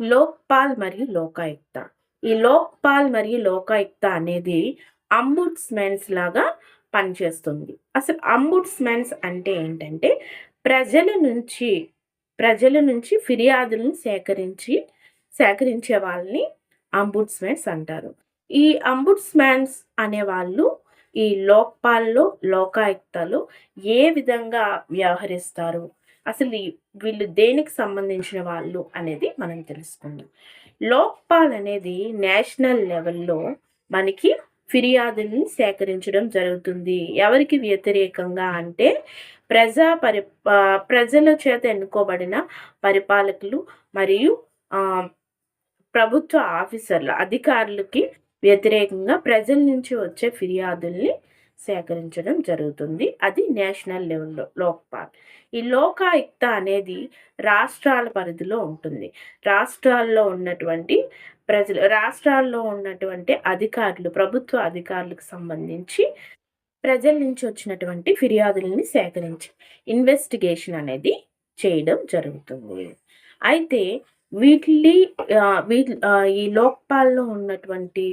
లోక్పాల్ మరియు లోకాయుక్త. ఈ లోక్పాల్ మరియు లోకాయుక్త అనేది అంబుడ్స్మెన్స్ లాగా పనిచేస్తుంది. అసలు అంబుడ్స్మెన్స్ అంటే ఏంటంటే ప్రజల నుంచి ప్రజల నుంచి ఫిర్యాదులను సేకరించి సేకరించే వాళ్ళని అంబుడ్స్మెన్స్ అంటారు. ఈ అంబుడ్స్మెన్స్ అనే వాళ్ళు ఈ లోక్పాల్లో లోకాయుక్తలు ఏ విధంగా వ్యవహరిస్తారు? అసలు వీళ్ళు దేనికి సంబంధించిన వాళ్ళు అనేది మనం తెలుసుకుందాం. లోక్పాల్ అనేది నేషనల్ లెవెల్లో మనకి ఫిర్యాదుల్ని సేకరించడం జరుగుతుంది. ఎవరికి వ్యతిరేకంగా అంటే ప్రజా పరి ప్రజల చేత ఎన్నుకోబడిన పరిపాలకులు మరియు ప్రభుత్వ ఆఫీసర్లు అధికారులకి వ్యతిరేకంగా ప్రజల నుంచి వచ్చే ఫిర్యాదుల్ని సేకరించడం జరుగుతుంది. అది నేషనల్ లెవెల్లో లోక్పాల్ ఈ లోకాయుక్త అనేది రాష్ట్రాల పరిధిలో ఉంటుంది. రాష్ట్రాల్లో ఉన్నటువంటి ప్రజలు రాష్ట్రాల్లో ఉన్నటువంటి అధికారులు ప్రభుత్వ అధికారులకు సంబంధించి ప్రజల నుంచి వచ్చినటువంటి ఫిర్యాదులని సేకరించి ఇన్వెస్టిగేషన్ అనేది చేయడం జరుగుతుంది. అయితే వీటిని వీటి ఈ లోక్పాల్లో ఉన్నటువంటి